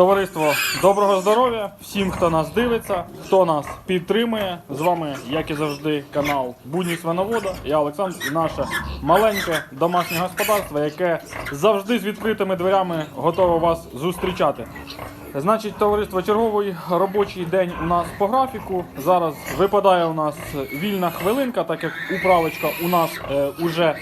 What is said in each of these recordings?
Товариство, доброго здоров'я всім, хто нас дивиться, хто нас підтримує. З вами, як і завжди, канал Будні Свиновода. Я Олександр і наше маленьке домашнє господарство, яке завжди з відкритими дверями готове вас зустрічати. Значить, товариство, черговий робочий день у нас по графіку. Зараз випадає у нас вільна хвилинка, так як управочка у нас е, уже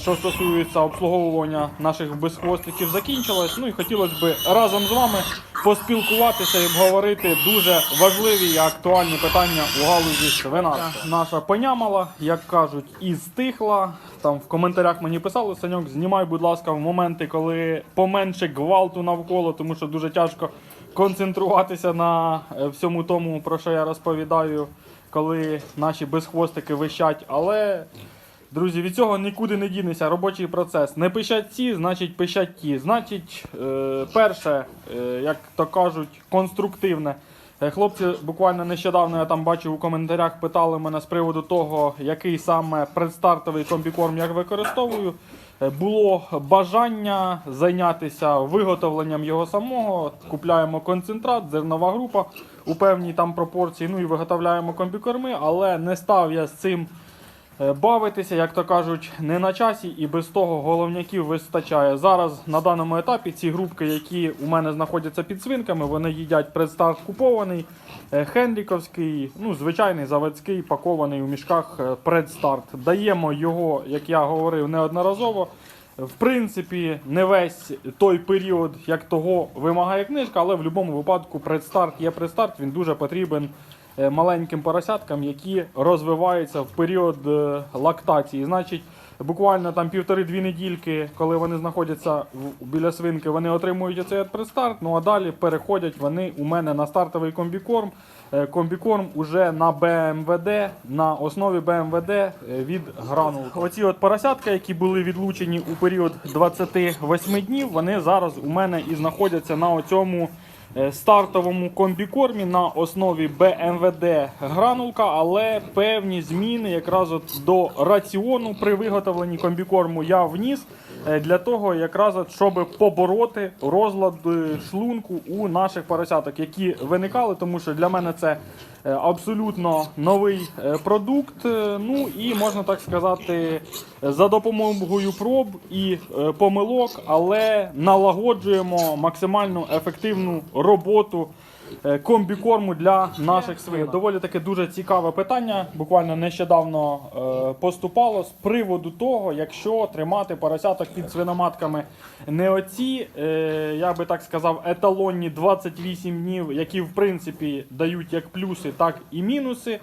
що стосується обслуговування наших безхвостиків, закінчилось. Ну і хотілося б разом з вами поспілкуватися і обговорити дуже важливі і актуальні питання у галузі свинарства. Наша понямала, як кажуть, і стихла. Там в коментарях мені писали, Саньок, знімай, будь ласка, в моменти, коли поменше гвалту навколо, тому що дуже тяжко концентруватися на е, всьому тому, про що я розповідаю, коли наші безхвостики вищать. Але Друзі, від цього нікуди не дінеться робочий процес. Не пишать ці, значить пишать ті. Значить, е, перше, е, як то кажуть, конструктивне. Е, Хлопці буквально нещодавно я там бачив у коментарях, питали мене з приводу того, який саме предстартовий комбікорм я використовую. Е, Було бажання зайнятися виготовленням його самого. Купляємо концентрат, зернова група у певній там пропорції. Ну і виготовляємо комбікорми, але не став я з цим. Е, Бавитися, як то кажуть, не на часі, і без того головняків вистачає. Зараз на даному етапі ці групки, які у мене знаходяться під свинками, вони їдять предстарт купований, е, ну звичайний заводський, пакований у мішках е, предстарт. Даємо його, як я говорив, неодноразово. В принципі, не весь той період, як того вимагає книжка, але в будь-якому випадку предстарт є предстарт, він дуже потрібен маленьким поросяткам, які розвиваються в період е, лактації. Значить, буквально там півтори-дві недільки, коли вони знаходяться біля свинки, вони отримують цей предстарт. Ну а далі переходять вони у мене на стартовий комбікорм. Е, Комбікорм уже на БМВД, на основі БМВД е, від гранул. Оці от поросятка, які були відлучені у період 28 днів, вони зараз у мене і знаходяться на оцьому е, стартовому комбікормі на основі БМВД гранулка, але певні зміни якраз от до раціону при виготовленні комбікорму я вніс. е, для того, якраз щоб побороти розлад е, шлунку у наших поросяток, які виникали, тому що для мене це е, абсолютно новий е, продукт. Е, Ну і можна так сказати, за допомогою проб і е, помилок, але налагоджуємо максимально ефективну роботу е, комбікорму для наших свинок. Доволі таке дуже цікаве питання. Буквально нещодавно е, поступало з приводу того, якщо тримати поросяток під свиноматками не оці, е, я би так сказав, еталонні 28 днів, які в принципі дають як плюси, так і мінуси.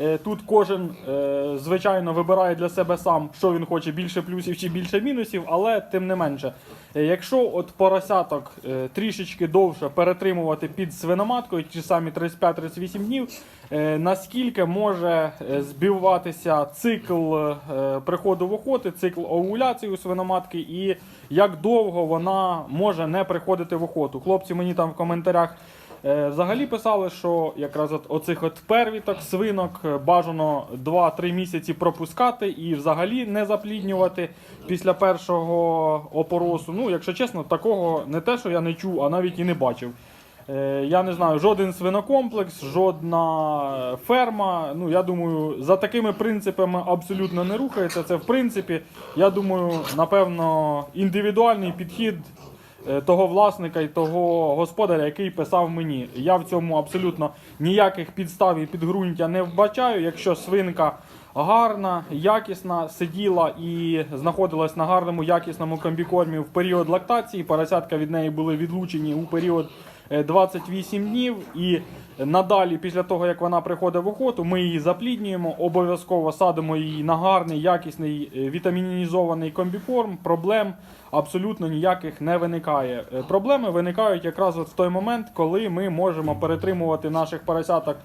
Е, Тут кожен, е, звичайно, вибирає для себе сам, що він хоче більше плюсів чи більше мінусів, але тим не менше, е, якщо от поросяток трішечки довше перетримувати під свиноматкою, ті самі 35-38 днів, наскільки може збиватися цикл приходу в охоти, цикл овуляції у свиноматки, і як довго вона може не приходити в охоту. Хлопці мені там в коментарях. Е, Взагалі писали, що якраз от оцих от первіток, свинок е, бажано 2-3 місяці пропускати і взагалі не запліднювати після першого опоросу. Ну, якщо чесно, такого не те, що я не чув, а навіть і не бачив. Е, Я не знаю, жоден свинокомплекс, жодна ферма. Ну, я думаю, за такими принципами абсолютно не рухається. Це, в принципі, я думаю, напевно, індивідуальний підхід того власника і того господаря, який писав мені. Я в цьому абсолютно ніяких підстав і підґрунтя не вбачаю. Якщо свинка гарна, якісна, сиділа і знаходилась на гарному якісному комбікормі в період лактації, поросятка від неї були відлучені у період е, 28 днів. І надалі, після того як вона приходить в охоту, ми її запліднюємо, обов'язково садимо її на гарний, якісний е, вітамінізований комбікорм. Проблем абсолютно ніяких не виникає. Е, Проблеми виникають якраз от в той момент, коли ми можемо перетримувати наших поросяток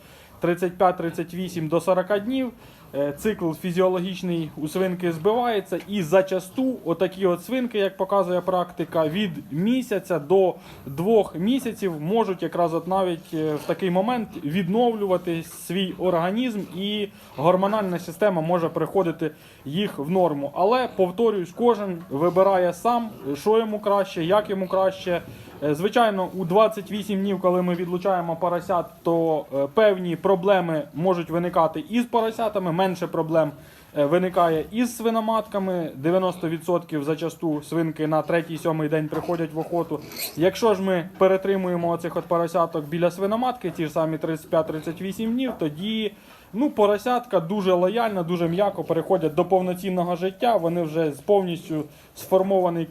35-38 до 40 днів. Е, Цикл фізіологічний у свинки збивається, і зачасту отакі от свинки, як показує практика, від місяця до двох місяців можуть якраз от навіть е, в такий момент відновлювати свій організм, і гормональна система може приходити їх в норму. Але повторюсь, кожен вибирає сам, що йому краще, як йому краще. Е, Звичайно, у 28 днів, коли ми відлучаємо поросят, то певні проблеми можуть виникати із поросятами, менше проблем е, виникає із свиноматками. 90% зачасту свинки на 3-7 день приходять в охоту. Якщо ж ми перетримуємо оцих от поросяток біля свиноматки, ті ж самі 35-38 днів, тоді ну, поросятка дуже лояльно, дуже м'яко переходять до повноцінного життя. Вони вже з повністю сформований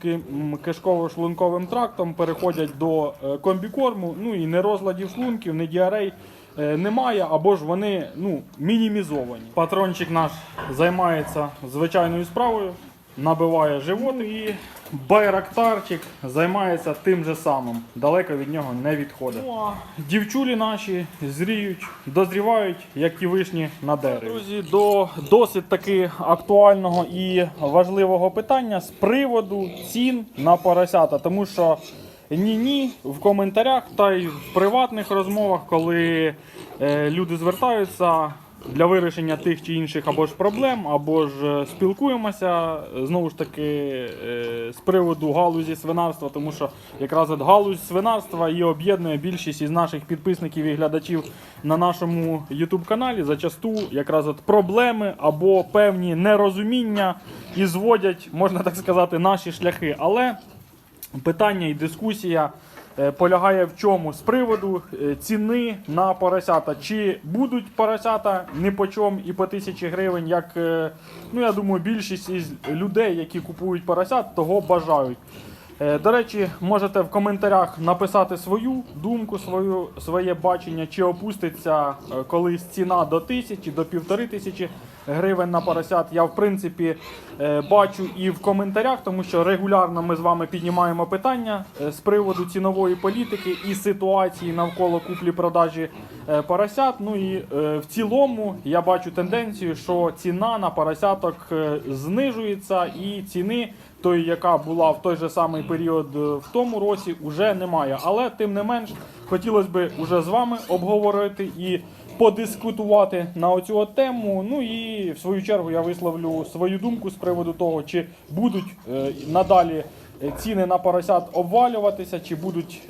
кишково-шлунковим трактом переходять до е, комбікорму. Ну і не розладів шлунків, не діарей немає, або ж вони ну, мінімізовані. Патрончик наш займається звичайною справою, набиває живот і байрактарчик займається тим же самим. Далеко від нього не відходить. Ну, а дівчулі наші зріють, дозрівають, як ті вишні на дереві. Друзі, до досить таки актуального і важливого питання з приводу цін на поросята, тому що. Ні-ні в коментарях та й в приватних розмовах, коли е, люди звертаються для вирішення тих чи інших або ж проблем, або ж е, спілкуємося е, знову ж таки з приводу галузі свинарства, тому що якраз от галузь свинарства і об'єднує більшість із наших підписників і глядачів на нашому YouTube каналі. Зачасту якраз от проблеми або певні нерозуміння і зводять, можна так сказати, наші шляхи. Але Питання і дискусія е, полягає в чому? З приводу е, ціни на поросята. Чи будуть поросята не по чому і по тисячі гривень, як е, ну я думаю, більшість із людей, які купують поросят, того бажають. Е, До речі, можете в коментарях написати свою думку, свою, своє бачення, чи опуститься е, колись ціна до тисячі, до півтори тисячі гривень на поросят. Я в принципі е, бачу і в коментарях, тому що регулярно ми з вами піднімаємо питання з приводу цінової політики і ситуації навколо куплі-продажі поросят. Ну і в цілому я бачу тенденцію, що ціна на поросяток знижується, і ціни той, яка була в той же самий період е, в тому році, вже немає. Але тим не менш, хотілося б уже з вами обговорити і подискутувати на оцю тему. Ну і в свою чергу я висловлю свою думку з приводу того, чи будуть е, надалі. е, Ціни на поросят обвалюватися, чи будуть,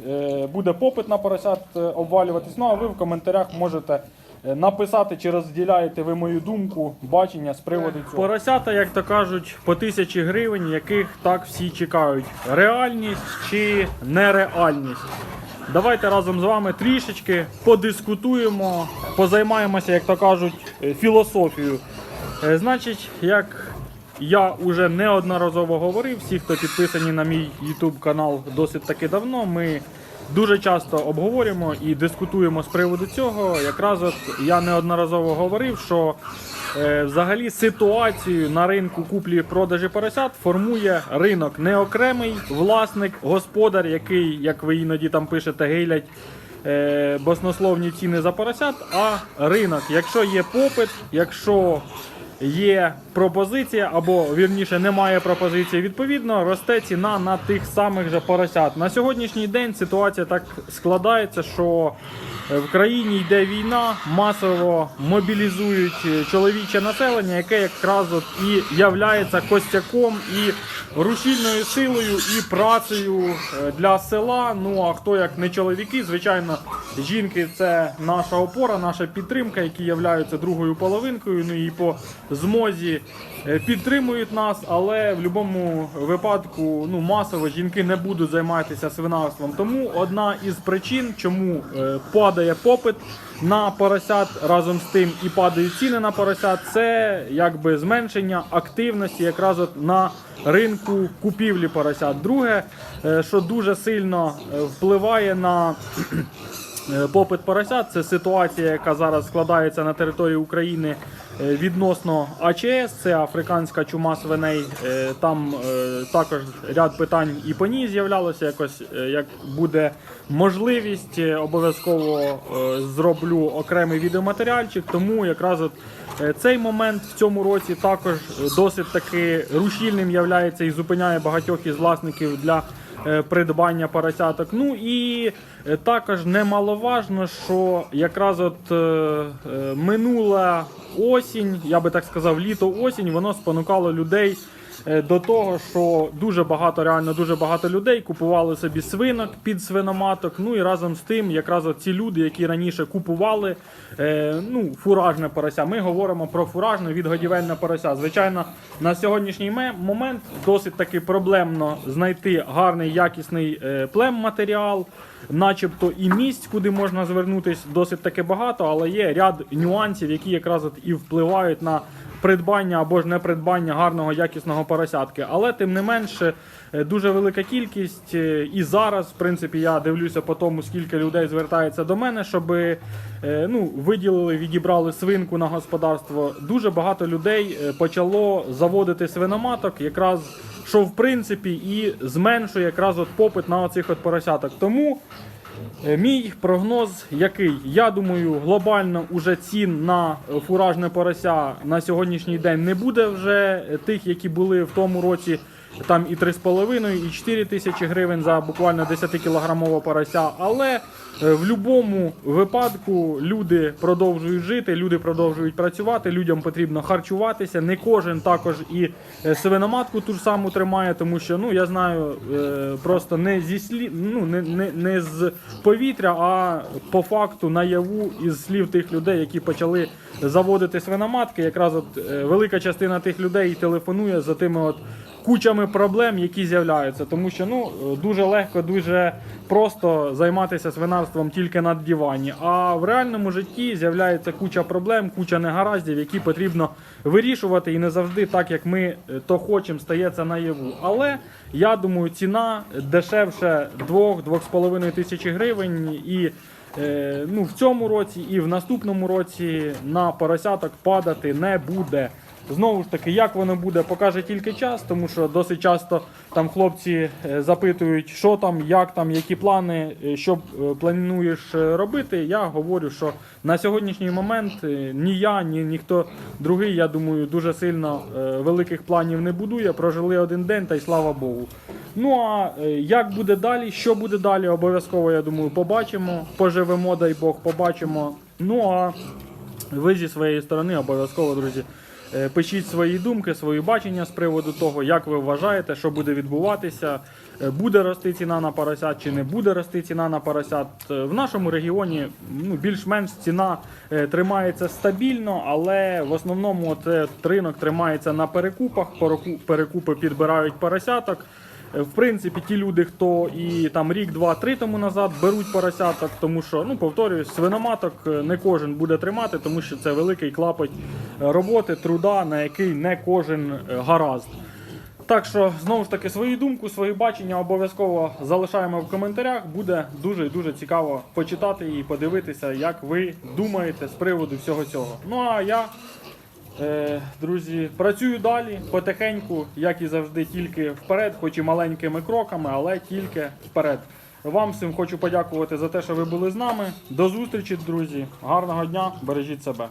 буде попит на поросят обвалюватись. Ну а ви в коментарях можете написати, чи розділяєте ви мою думку, бачення з приводу цього. Поросята, як то кажуть, по тисячі гривень, яких так всі чекають. Реальність чи нереальність. Давайте разом з вами трішечки подискутуємо, позаймаємося, як то кажуть, е, філософією. Е, Значить, як я вже неодноразово говорив, всі, хто підписані на мій YouTube канал досить таки давно, ми дуже часто обговорюємо і дискутуємо з приводу цього. Якраз от я неодноразово говорив, що е, взагалі ситуацію на ринку куплі-продажі поросят формує ринок, не окремий власник, господар, який, як ви іноді там пишете, гейлять е, баснословні ціни за поросят, а ринок. Якщо є попит, якщо є пропозиція, або вірніше немає пропозиції, відповідно росте ціна на тих самих же поросят. На сьогоднішній день ситуація так складається, що е, в країні йде війна, масово мобілізують е, чоловіче населення, яке якраз от і являється костяком і рушільною силою і працею е, для села. Ну а хто як не чоловіки, звичайно, жінки це наша опора, наша підтримка, які являються другою половинкою. Ну і по змозі е, підтримують нас, але в будь-якому випадку ну масово жінки не будуть займатися свинарством. Тому одна із причин, чому е, падає попит на поросят разом з тим і падають ціни на поросят, це якби зменшення активності якраз от на ринку купівлі поросят. Друге, е, що дуже сильно впливає на Попит поросят це ситуація, яка зараз складається на території України відносно АЧС, це африканська чума свиней. Е, Там е, також ряд питань і по ній з'являлося. Якось е, як буде можливість, е, обов'язково е, зроблю окремий відеоматеріальчик. Тому якраз от е, цей момент в цьому році також е, досить таки рушільним являється і зупиняє багатьох із власників для е, придбання поросяток. Ну і е, також немаловажно, що якраз от е, е, минула осінь, я би так сказав, літо осінь, воно спонукало людей е, до того, що дуже багато, реально дуже багато людей купували собі свинок під свиноматок. Ну і разом з тим, якраз ці люди, які раніше купували е, ну, фуражне порося. Ми говоримо про фуражне відгодівельне порося. Звичайно, на сьогоднішній момент досить таки проблемно знайти гарний якісний е, плем-матеріал, начебто і місць, куди можна звернутися, досить таки багато, але є ряд нюансів, які якраз і впливають на придбання або ж не придбання гарного якісного поросятки. Але тим не менше, е, дуже велика кількість. е, І зараз, в принципі, я дивлюся по тому, скільки людей звертається до мене, щоб е, ну, виділили, відібрали свинку на господарство. Дуже багато людей почало заводити свиноматок, якраз що в принципі і зменшує якраз от попит на оцих от поросяток. Тому Мій прогноз який? Я думаю, глобально уже цін на е, фуражне порося на сьогоднішній день не буде вже е, тих, які були в тому році. Там і 3,5, і 4 тисячі гривень за буквально 10 кілограмове порося. Але е, в будь-якому випадку люди продовжують жити, люди продовжують працювати, людям потрібно харчуватися. Не кожен також і е, свиноматку ту ж саму тримає, тому що ну я знаю е, просто не зі слів, ну не, не, не з повітря, а по факту наяву із слів тих людей, які почали заводити свиноматки. Якраз от велика частина тих людей телефонує за тими от кучами проблем, які з'являються. Тому що ну дуже легко, дуже просто займатися свинарством тільки на дивані. А в реальному житті з'являється куча проблем, куча негараздів, які потрібно вирішувати, і не завжди так, як ми е, то хочемо, стається наяву. Але я думаю, ціна дешевше 2-2,5 тисячі гривень і. Е, ну, в цьому році і в наступному році на поросяток падати не буде. Знову ж таки, як воно буде, покаже тільки час, тому що досить часто там хлопці е, запитують, що там, як там, які плани, е, що е, плануєш робити. Я говорю, що на сьогоднішній момент ні я, ні ніхто другий, я думаю, дуже сильно великих планів не будує. Прожили один день та й слава Богу. Ну а як буде далі, що буде далі, обов'язково, я думаю, побачимо. Поживемо, дай Бог, побачимо. Ну а ви зі своєї сторони обов'язково, друзі, пишіть свої думки, свої бачення з приводу того, як ви вважаєте, що буде відбуватися, Е, буде рости ціна на поросят чи не буде рости ціна на поросят. Е, В нашому регіоні ну, більш-менш ціна е, тримається стабільно, але в основному от, е, ринок тримається на перекупах. Переку- Перекупи підбирають поросяток. Е, В принципі, ті люди, хто і там рік, два, три тому назад беруть поросяток, тому що, ну повторюю, свиноматок е, не кожен буде тримати, тому що це великий клапоть е, роботи, труда, на який не кожен гаразд. Так що знову ж таки свою думку, свої бачення обов'язково залишаємо в коментарях. Буде дуже і дуже цікаво почитати і подивитися, як ви думаєте з приводу всього цього. Ну а я Друзі, працюю далі потихеньку, як і завжди, тільки вперед, хоч і маленькими кроками, але тільки вперед. Вам всім хочу подякувати за те, що ви були з нами. До зустрічі, друзі. Гарного дня, бережіть себе.